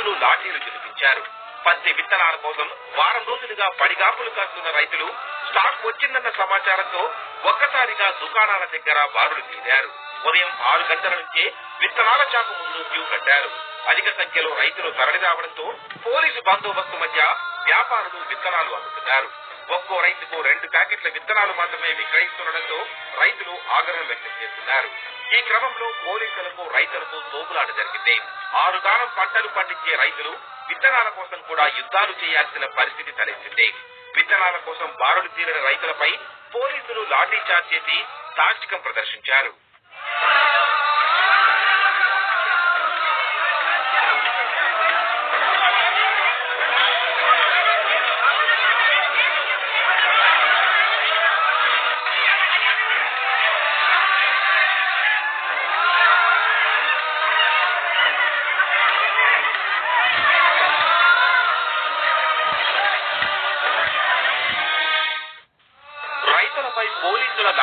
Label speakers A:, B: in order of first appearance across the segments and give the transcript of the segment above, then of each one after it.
A: రైతులు లాఠీలు చూపించారు పత్తి విత్తనాల కోసం వారం రోజులుగా పడిగాపులు కాస్తున్న రైతులు స్టాక్ వచ్చిందన్న సమాచారంతో ఒక్కసారిగా దుకాణాల దగ్గర బారులు తీరారు. ఉదయం ఆరు గంటల నుంచే విత్తనాల చాకు ముందు క్యూ కట్టారు. అధిక సంఖ్యలో రైతులు తరలి రావడంతో పోలీసు బందోబస్తు మధ్య వ్యాపారులు విత్తనాలు అమ్ముతున్నారు. ఒక్కో రైతుకు రెండు ప్యాకెట్ల విత్తనాలు మాత్రమే విక్రయిస్తుండటంతో రైతులు ఆగ్రహం వ్యక్తం చేస్తున్నారు. ఈ క్రమంలో పోలీసులకు రైతులకు తోపులాట జరిగింది. ఆరుగాలం పంటలు పండించే రైతులు విత్తనాల కోసం కూడా యుద్ధాలు చేయాల్సిన పరిస్థితి తలెత్తింది. విత్తనాల కోసం బారులు తీరిన రైతులపై పోలీసులు లాఠీ చార్జ్ చేసి దాష్టికం ప్రదర్శించారు.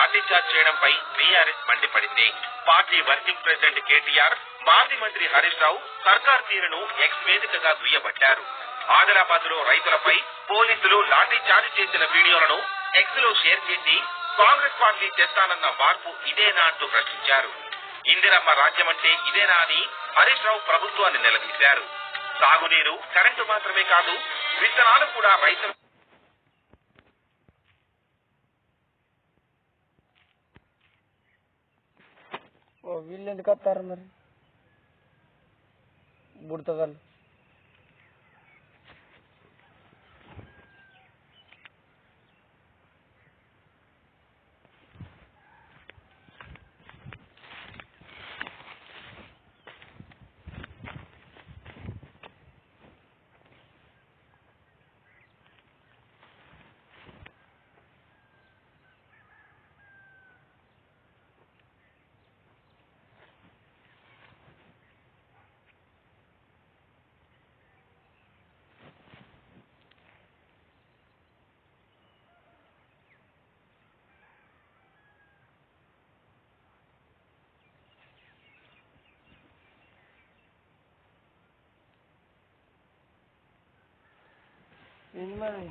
A: పార్టీ లాఠీచార్జ్ చేయడంపై బీఆర్ఎస్ మండిపడింది. పార్టీ వర్కింగ్ ప్రెసిడెంట్ కేటీఆర్ మాజీ మంత్రి హరీష్ రావు సర్కార్ తీరును ఎక్స్ వేదికగా దుయ్యబట్టారు. ఆదిలాబాద్లో రైతులపై పోలీసులు లాఠీచార్జ్ చేసిన వీడియోలను ఎక్స్లో షేర్ చేసి కాంగ్రెస్ పార్టీ తెస్తానన్న మార్పు ఇదేనా అంటూ ప్రశ్నించారు. ఇందిరమ్మ రాజ్యం అంటే ఇదేనా అని హరీష్ రావు ప్రభుత్వాన్ని నిలదీశారు. సాగునీరు కరెంటు మాత్రమే కాదు విత్తనాలు కూడా రైతులు
B: వీళ్ళు ఎందుకు వస్తారు మరి? బుడతగాళ్ళు. ఏంది మరి